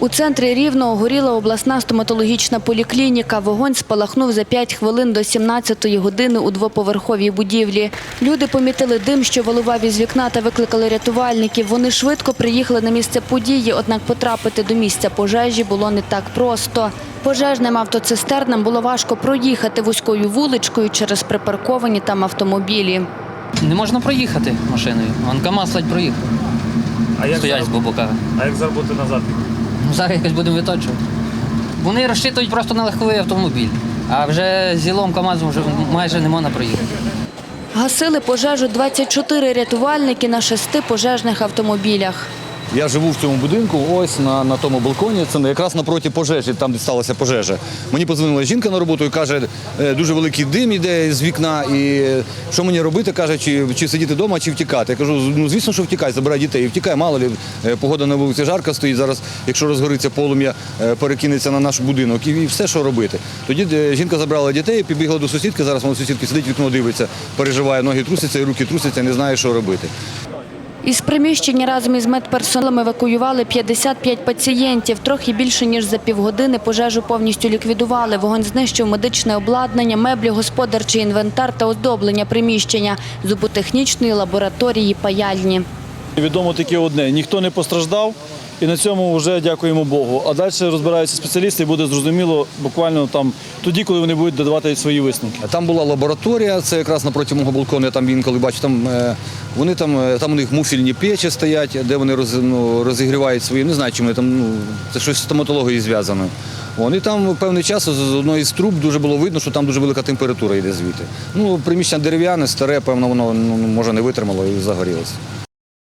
У центрі Рівного горіла обласна стоматологічна поліклініка. Вогонь спалахнув за 5 хвилин до 17-ї години у двоповерховій будівлі. Люди помітили дим, що вилував із вікна та викликали рятувальників. Вони швидко приїхали на місце події, однак потрапити до місця пожежі було не так просто. Пожежним автоцистернам було важко проїхати вузькою вуличкою через припарковані там автомобілі. Не можна проїхати машиною. Вон КАМАЗ ледь проїхав. А як, Стоять з зараз, бобока. а як заробити назад? Ну, зараз якось будемо виточувати. Вони розчитують просто на легковий автомобіль. А вже з зілом КАМАЗом вже майже не можна проїхати. Гасили пожежу 24 рятувальники на шести пожежних автомобілях. Я живу в цьому будинку, ось на, на тому балконі. Це якраз напроти пожежі, там де сталася пожежа. Мені подзвонила жінка на роботу і каже, «Е, дуже великий дим іде з вікна. І е, що мені робити? каже, чи, чи сидіти вдома, чи втікати. Я кажу, ну звісно, що втікай, забирай дітей. І втікай, мало лі, е, погода на вулиці жарка стоїть. Зараз, якщо розгориться полум'я, перекинеться на наш будинок і, і все, що робити. Тоді жінка забрала дітей, побігла до сусідки. Зараз вона сусідки сидить, вікно дивиться, переживає, ноги трусяться руки трусяться, не знає, що робити. Із приміщення разом із медперсоналом евакуювали 55 пацієнтів. Трохи більше ніж за півгодини пожежу повністю ліквідували. Вогонь знищив медичне обладнання, меблі, господарчий інвентар та оздоблення приміщення, зуботехнічної лабораторії, паяльні. Відомо тільки одне: ніхто не постраждав, і на цьому вже дякуємо Богу. А далі розбираються спеціалісти, і буде зрозуміло буквально там тоді, коли вони будуть додавати свої висновки. Там була лабораторія, це якраз напроти мого балкону, я там інколи бачу, там е, вони там, е, там у них муфільні печі стоять, де вони роз, ну, розігрівають свої, не знаю, чим вони там, ну, це щось з стоматологією зв'язано. Вони там певний час з одної з труб дуже було видно, що там дуже велика температура йде звідти. Ну, приміщення дерев'яне, старе, певно, воно ну, може не витримало і загорілося.